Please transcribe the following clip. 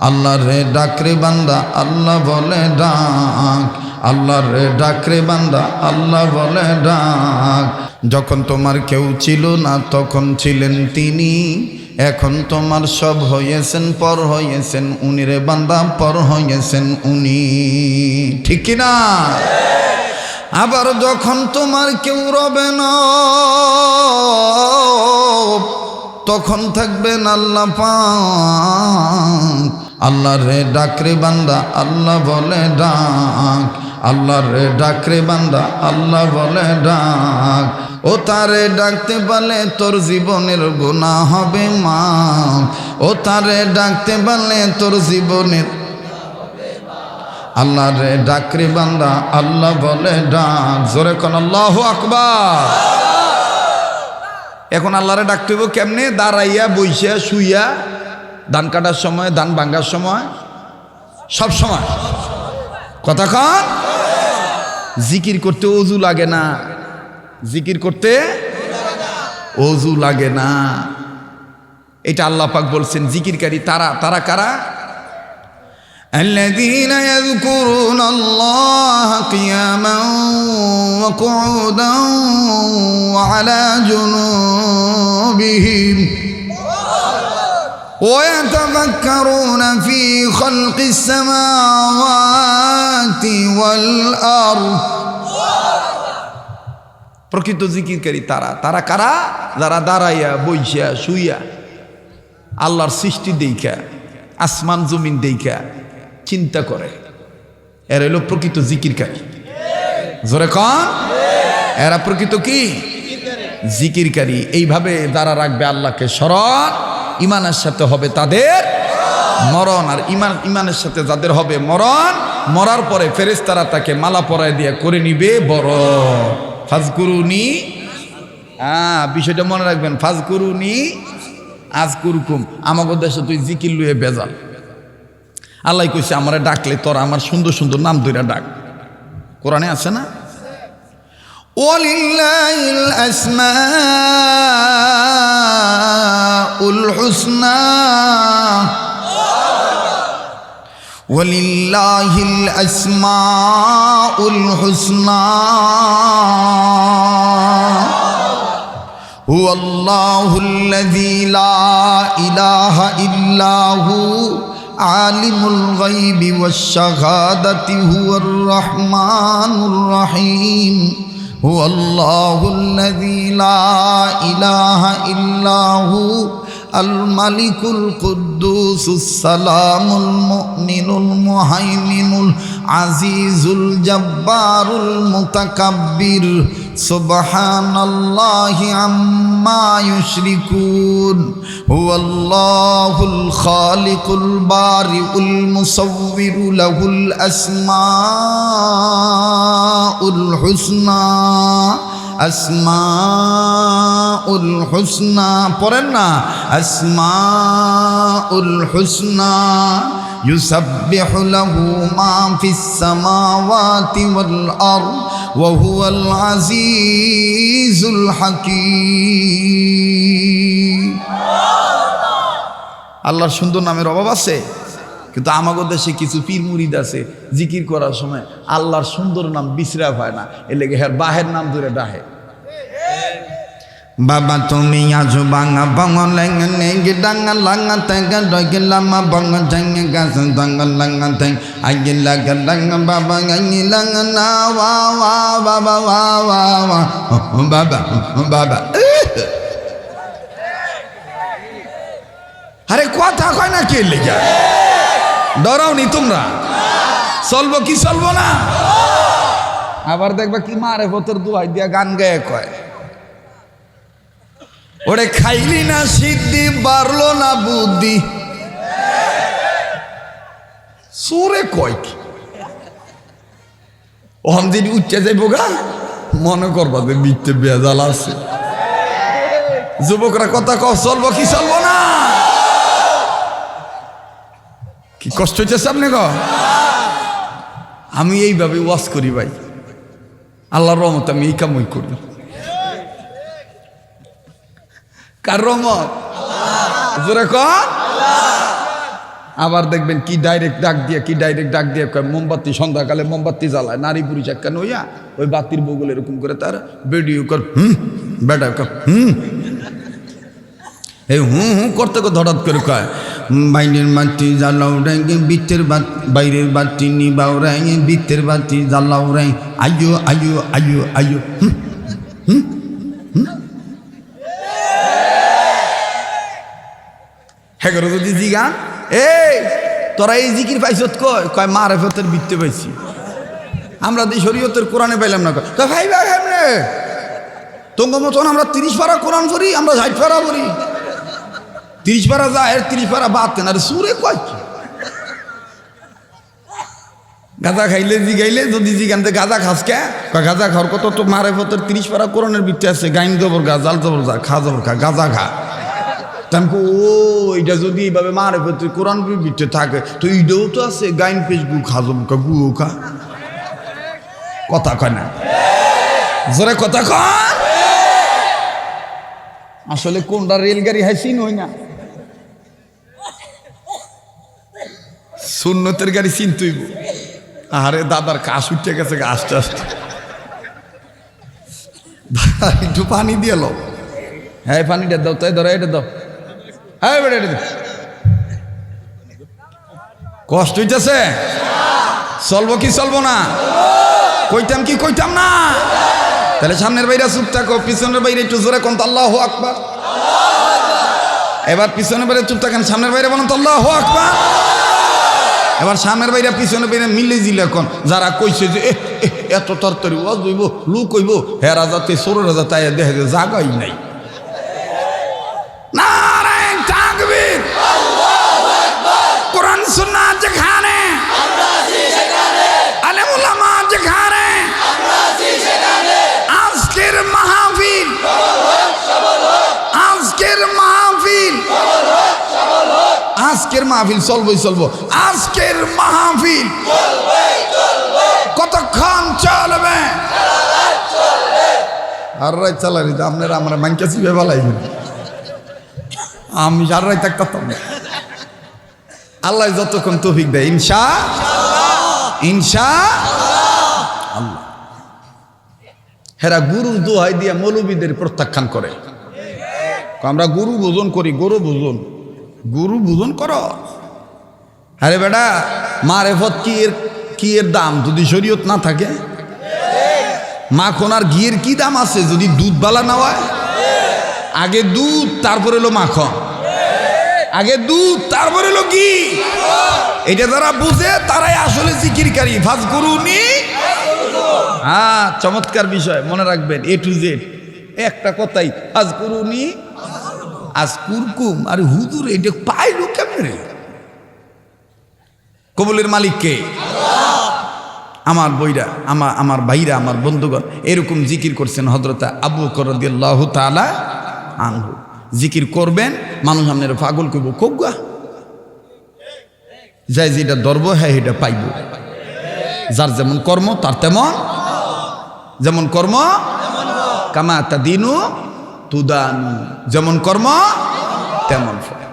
আল্লাহ রে ডাকরে বান্দা, আল্লাহ বলে ডাক। আল্লাহ রে ডাকরে বান্দা, আল্লাহ বলে ডাক। যখন তোমার কেউ ছিল না, তখন ছিলেন তিনি। এখন তোমার সব হয়েছেন, পর হয়েছেন, উনি রে বান্দা, পর হয়েছেন উনি। ঠিক কি না? আবার যখন তোমার কেউ রবে না, তখন থাকবেন আল্লাহ পাক। আল্লাহ রে ডাকরে বান্দা, আল্লাহ বলে ডাক। আল্লাহ রে ডাকরে বান্দা, আল্লাহ বলে ডাক। ও তারে ডাকতে পারলে তোর জীবনের গুণা হবে মা ও তারে ডাকতে পারলে তোর জীবনের আল্লাহ রে ডাকরে বান্দা, আল্লাহ বলে ডাক। জোরে কোন আল্লাহ আকবার। এখন আল্লাহরে ডাকতে কেমনে? দাঁড়াইয়া, বইসা, শুইয়া ধান কাটার সময় ধান ভাঙ্গার সময় সব সময় কথা কন জিকির করতে অজু লাগে না জিকির করতে অজু লাগে না এটা আল্লাহ পাক বলছেন জিকিরকারী তারা তারা কারা الذين يذكرون الله قياما وقعودا وعلى جنوبهم ويتفكرون في خلق السماوات والأرض প্রকৃত জিকিরকারী তারা তারা কারা যারা দাঁড়াইয়া বইসা শুইয়া আল্লাহর সৃষ্টি দেইখা আসমান জমিন দেইখা চিন্তা করে এর হলো প্রকৃত জিকিরকারী জোরে কন এরা প্রকৃত কি জিকিরকারী এইভাবে যারা রাখবে আল্লাহকে স্মরণ ইমানের সাথে হবে তাদের মরণ। আর ইমান, ইমানের সাথে যাদের হবে মরণ, মরার পরে ফেরিস্তারা তাকে মালা পরায় দিয়ে করে নিবে বড়। ফাজকুরুনি হ্যাঁ বিষয়টা মনে রাখবেন, ফাজকুরুনি আজকুরকুম। আমাকে দেশে তুই জিকির লুয়ে বেজাল। আল্লাহ কইছে, আমারে ডাকলে তোর আমার সুন্দর সুন্দর নাম দুইরা ডাক। কোরআনে আছে না? ওলিল্লাহ الحسنى. ولله الأسماء الحسنى. هو الله الذي لا إله إلا هو عالم الغيب والشهادة هو الرحمن الرحيم. هو الله الذي لا إله إلا هو আল মালিকুল কুদ্দুসুসালামুল মুমিনুল মুহাইমিনুল আজিজুল জব্বারুল মুতাকাব্বির। সুবহানাল্লাহি আম্মা ইউশরিকুন। হুয়াল্লাহুল খালিকুল বারিউল মুসাউউিরু লাহুল আসমাউল হুসনা। الأسماء الحسنى أسماء الحسنى পড়েন أسماء الحسنى يسبح له ما في السماوات والأرض وهو العزيز الحكيم আল্লাহর সুন্দর নামের অভাব আছে কিন্তু আমাদের দেশে কিছু পীর মুরিদ আছে জিকির করার সময় আল্লাহর সুন্দর নাম বিশ্রা হয় না এর লেগে হ্যাঁ বাহের নাম ধরে ডাহে। বাবা তুমি আজো বাঙা বঙ্গ লেঙ্গে ডাঙ্গা লাঙ্গা তেঙ্গা ডগে লামা বঙ্গ ঝেঙ্গে গাছ দঙ্গ লাঙ্গা তেং আগে লাগা লাঙ্গা বাবা গাঙ্গি লাঙ্গা না ওয়া ওয়া বাবা ওয়া ওয়া ওয়া। বাবা বাবা। আরে কথা কয় না কে লেগে? ডরাও নি তোমরা। চলবো কি চলবো না? আবার দেখবা কি মারে ভোতর দুহাই দিয়া গান গায়ে কয়। ওরে খাইলি না সিদ্ধি বাড়লো না বুদ্ধি। সুরে কয় কি? ওহন যদি উচ্চে যাইব গা, মনে করবা যে মিথ্যে বেজাল আছে। যুবকরা কথা কও, চলবো কি চলবো না? কি কষ্ট হচ্ছে সামনে গ আমি এইভাবে ওয়াশ করি ভাই। আল্লাহর রহমত আমি এই কামই করি। কার রহমত? আবার দেখবেন কি ডাইরেক্ট ডাক দিয়ে, কি ডাইরেক্ট ডাক দিয়ে কয়, মোমবাতি সন্ধ্যাকালে মোমবাতি জ্বালায়, নারী পুরুষ একটা নইয়া ওই বাতির বগুল এরকম করে তার ভিডিও কর, হুম, বেটা কর, হুম। এই হুঁ হুঁ করতে করতে হঠাৎ করে কয় বাইরের বাতি জ্বালাও রেঙে বিত্তের বাতি, বাইরের বাতি নিবাও রেঙে বিত্তের বাতি জ্বালাও রেঙে। আয়ো আয়ো আয়ো আয়ো। হ্যাঁ যদি জিগান এই, তোরা এই জিকির পাইছত কয় কয় মা রেফতের বৃত্তে পাইছি। আমরা দি শরীয়তের কোরআনে পাইলাম না কয়। ভাই ভাই হেমনে তোঙ্গ মতন আমরা তিরিশ পারা কোরআন পড়ি, আমরা ষাট পারা পড়ি। তিরিশ পারা যায় তিরিশ পারা বাদ না আরে সুরে কয়? গাঁজা খাইলে জিগাইলে যদি জি জিগানতে গাঁজা খাস কে? গাঁজা খাওয়ার কত তো মারে ফতের তিরিশ পারা কোরআনের বৃত্তে আছে, গাইন জবর গা, জাল জবর যা, খা জবর খা, গাঁজা খা। তামকো ও এটা যদি এইভাবে মারে ফেতে কোরআন বৃত্তে থাকে, তো এইটাও তো আছে, গাইন পেজ গু খা জবর খা, গুও খা। কথা কয় না। জোরে কথা কয়। আসলে কোনটা রেলগাড়ি হাসি নই না। সুন্নতের গাড়ি চিনতইব আরে দাদার কাশ উঠে গেছে আস্তে আস্তে। একটু পানি দিয়ে লো হ্যাঁ পানিটা দাও, তাই ধরো, এটা দাও। হ্যাঁ বেটা, এটা কষ্ট হইতেছে? চলবো কি চলবো না? কইতাম কি কইতাম না? তাহলে সামনের বাইরে চুপ থাকো, পিছনের বাইরে একটু জোরে কোন আল্লাহ আকবার। এবার পিছনের বাইরে চুপ থাকেন, সামনের বাইরে বলেন তো আল্লাহ আকবার। এবার সামনের বাইরে পিছনে বাইরে মিলে জিলে এখন। যারা কইছে যে এত তরতরি ও দইব লু কইব হেরা যাতে সরু রাজা, তাই দেখে যায় জাগাই নাই। আজকের মাহফিল চলবই চলবো। আজকের মাহফিল কতক্ষণ চলবে? আর রাই চালারি আপনারা আমরা মানকে চিবে বলাইবেন আমি আর রাই থাকতাম আল্লাহ যতক্ষণ তৌফিক দেয়, ইনশা ইনশা আল্লাহ। হেরা গুরু দোহাই দিয়া মৌলবীদের প্রত্যাখ্যান করে। আমরা গুরু ভোজন করি, গরু ভোজন। গুরু ভোজন কর। আরে বেটা মারেফত কি এর কি এর দাম? যদি শরীয়ত না থাকে? মাখন আর ঘিয়ের কি দাম আছে? যদি দুধ বালা না হয়? আগে দুধ, তারপরে এলো মাখন। আগে দুধ, তারপরে এলো ঘি। এটা যারা বুঝে, তারাই আসলে জিকিরকারী। ফাজ করুনি হ্যাঁ চমৎকার বিষয়, মনে রাখবেন এ টু জেড একটা কথাই আজ করুনি আজ কুরকুম আরে হুদুর এটা পাইলো কেমনে কবুলের মালিককে আমার বইরা আমার আমার ভাইরা, আমার বন্ধুগণ, এরকম জিকির করছেন হজরতা আবু করদিল্লাহ তালা আনহু। জিকির করবেন, মানুষ আপনার পাগল করব কৌগা যাই যেটা ধরবো হ্যাঁ এটা পাইব। যার যেমন কর্ম, তার তেমন যেমন কর্ম কামা তা দিনু তুদানু। যেমন কর্ম তেমন ফল।